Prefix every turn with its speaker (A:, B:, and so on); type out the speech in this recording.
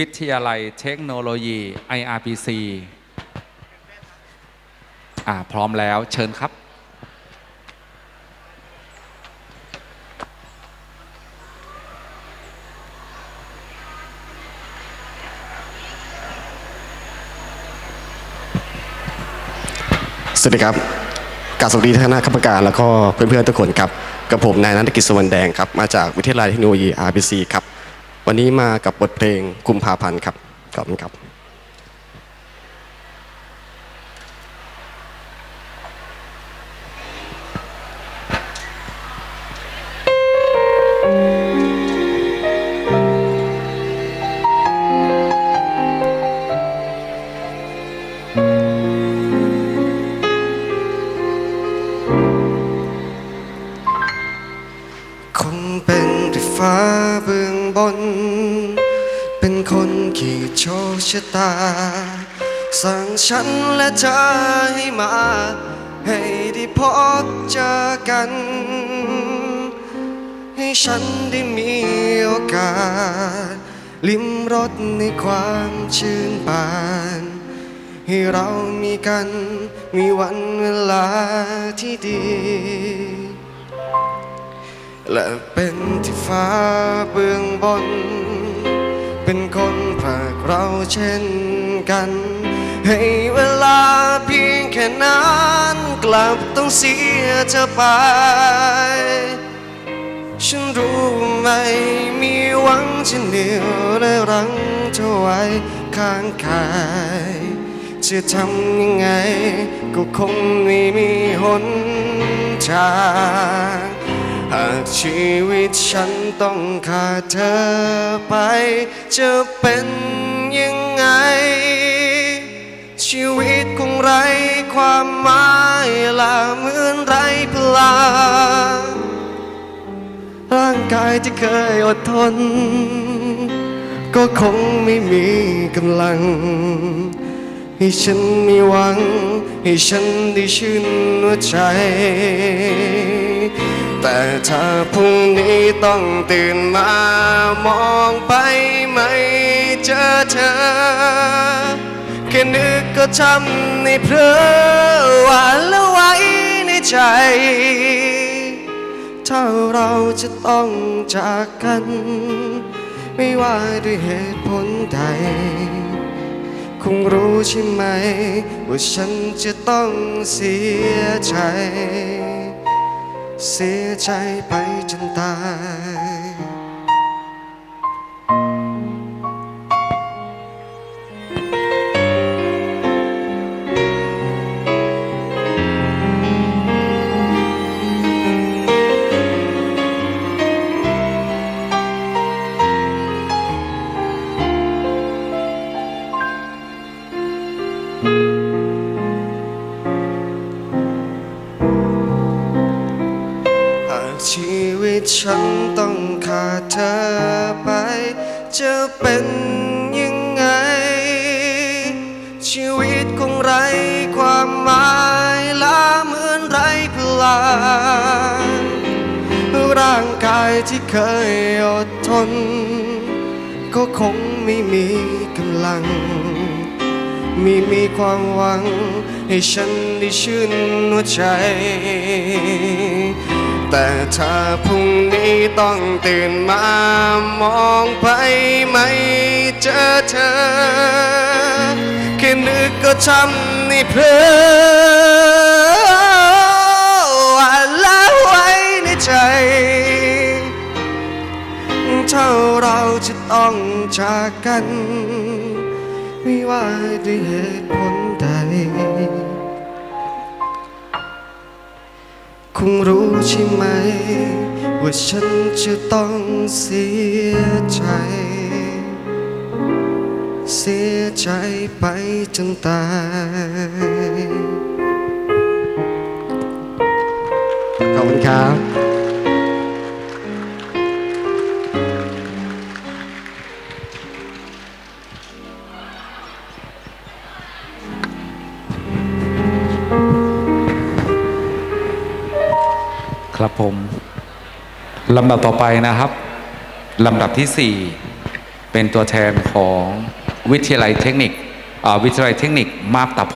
A: วิทยาลัยเทคโนโลยี IRPC อ่าพร้อมแล้วเชิญครับ
B: สวัสดีครับกราบสวัสดีท่านคณะกรรมการแล้วก็เพื่อนๆทุกคนครับ กับผมนายนันทกิจสวรรณแดงครับ มาจากวิทยาลัยเทคโนโลยี RBC ครับ วันนี้มากับบทเพลงกุมภาพันธ์ครับขอบคุณครับ เป็นที่ฟ้าเบื้องบน เป็นคนขี่โชคชะตา สั่งฉันและเธอให้มา ให้ได้พบเจอกัน ให้ฉันได้มีโอกาส ลิ้มรสในความชื่นบานให้เรามีกัน มีวันเวลาที่ดี และเป็นที่ฟ้าเบื้องบน เป็นคนผลักเราเช่นกัน ให้เวลาเพียงแค่นั้นกลับต้องเสียเธอไป ฉันรู้ไหมมีหวังจะเหนียวและรังเธอไว้ข้างกายจะทำยังไงก็คงไม่มีหนทางากชีวิตฉันต้องขาดเธอไป จะเป็นยังไง ชีวิตคงไร้ความหมายละเหมือนไร้พลังร่างกายที่เคยอดทน ก็คงไม่มีกำลัง ให้ฉันมีหวัง ให้ฉันได้ชื่นหัวใจ แต่ถ้าพรุ่งนี้ต้องตื่นมามองไปไม่เจอเธอ แค่นึกก็ทำในเพลอหวานแล้วไว้ในใจ ถ้าเราจะต้องจากกัน ไม่ว่าด้วยเหตุผลใด คงรู้ใช่ไหม ว่าฉันจะต้องเสียใจ เสียใจไปจนตาย ฉันต้องขาดเธอไป จะเป็นยังไง ชีวิตคงไร้ความหมายละเหมือนไร้พลังร่างกายที่เคยอดทน ก็คงไม่มีกำลังมีมีความหวัง ให้ฉันได้ชื่นหัวใจ แต่ถ้าพรุ่งนี้ต้องตื่นมามองไปไม่เจอเธอ แค่นึกก็ทำในเพลอหวาแล้วไว้ในใจถ้าเราจะต้องจากกัน ไม่ว่าด้วยเหตุผลใด งรู้ใช่ไหม ว่าฉันจะต้องเสียใจ เสียใจไปจนตายขอบคุณครับ
A: ครับผมลำดับต่อไปนะครับลำดับที่สี่เป็นตัวแทนของวิทยาลัยเทคนิควิทยาลัยเทคนิคมาบตา